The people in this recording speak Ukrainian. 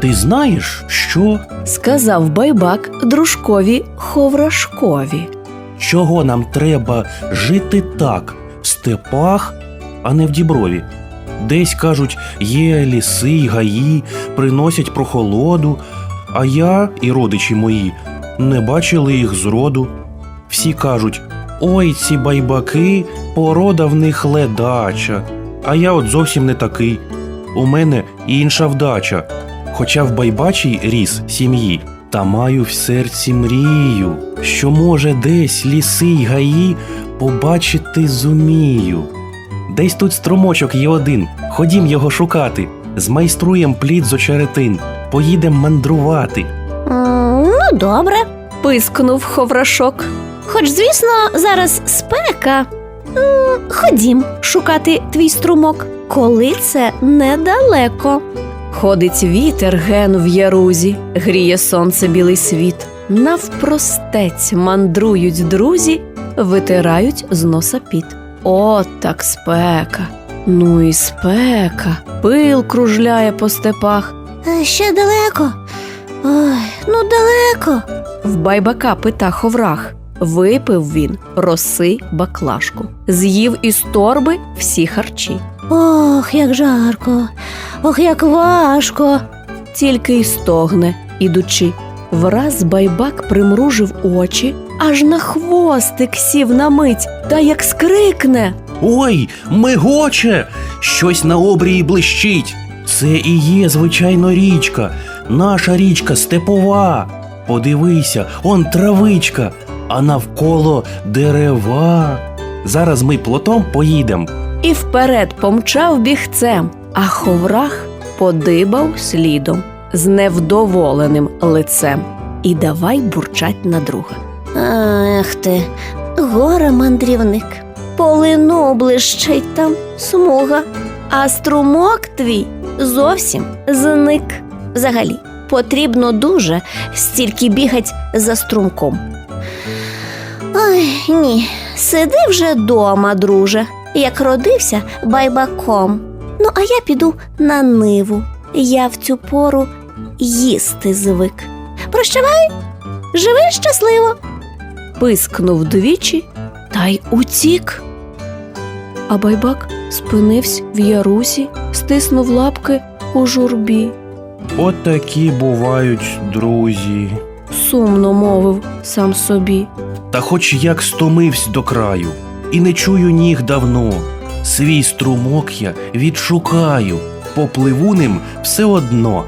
Ти знаєш, що? сказав байбак дружкові Ховрашкові. Чого нам треба жити так, в степах, а не в діброві? Десь кажуть, є ліси й гаї, приносять прохолоду, а я і родичі мої не бачили їх зроду. Всі кажуть: ой, ці байбаки, порода в них ледача. А я от зовсім не такий. У мене інша вдача. Хоча в байбачій ріс сім'ї, та маю в серці мрію, що може десь ліси й гаї побачити зумію. Десь тут струмочок є один, ходім його шукати, змайструєм плід з очеретин, поїдем мандрувати. М, Ну, добре. Пискнув Ховрашок. Хоч, звісно, зараз спека. Ходім шукати твій струмок, коли це недалеко. Ходить вітер ген в ярузі, гріє сонце білий світ. Навпростець мандрують друзі, витирають з носа піт. О, так спека. Ну і спека. Пил кружляє по степах. Е, Ще далеко. Ой, ну далеко. В байбака пита ховрах. Випив він роси баклажку, з'їв із торби всі харчі. Ох, як жарко, ох, як важко. тільки й стогне, ідучи. Враз байбак примружив очі, аж на хвостик сів на мить, та як скрикне. Ой, мигоче! Щось на обрії блищить. Це і є звичайно річка, наша річка степова. Подивися, он травичка, а навколо дерева. Зараз ми плотом поїдем. І вперед помчав бігцем, а ховрах подибав слідом з невдоволеним лицем. І давай бурчать на друга. Ех ти, горе мандрівник. Полину блищить там смуга, а струмок твій зовсім зник. Взагалі, потрібно дуже стільки бігать за струмком. Ні, сиди вже дома, друже, як родився байбаком. Ну, а я піду на ниву. Я в цю пору їсти звик. Прощавай, живи щасливо. Пискнув двічі та й утік. А байбак спинився в ярусі, стиснув лапки у журбі. От такі бувають друзі. Сумно мовив сам собі. Та хоч як стомивсь до краю, і не чую ніг давно. Свій струмок я відшукаю, попливу ним все одно.